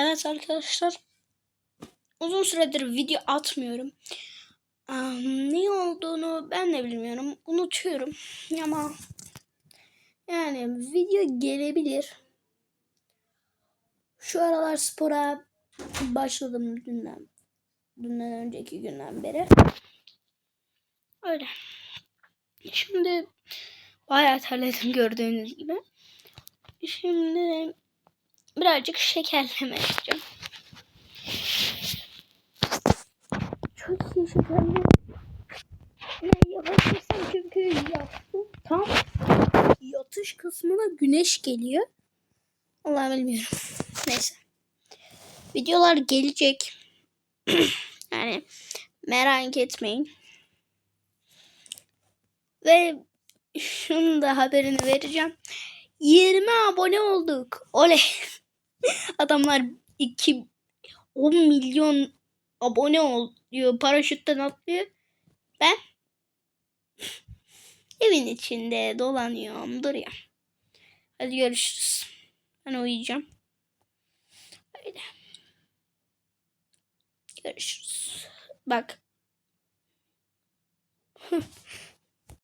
Evet arkadaşlar. Uzun süredir video atmıyorum. Am, ne olduğunu ben de bilmiyorum. Unutuyorum. Ama yani video gelebilir. Şu aralar spora başladım dünden. Dünden önceki günden beri. Öyle. Şimdi bayağı terledim gördüğünüz gibi. Şimdi birazcık şekerleme yapacağım. Çok iyi şekerleme. Ne yapabilirsem çünkü yattım. Tam yatış kısmına güneş geliyor. Allah bilmiyorum. Neyse. Videolar gelecek. yani merak etmeyin. Ve şunu da haberini vereceğim. 20 abone olduk. Oley. Adamlar 2 10 milyon abone oluyor. Paraşütten atlıyor. Ben evin içinde dolanıyorum. Duruyorum. Hadi görüşürüz. Ben uyuyacağım. Öyle. Görüşürüz. Bak.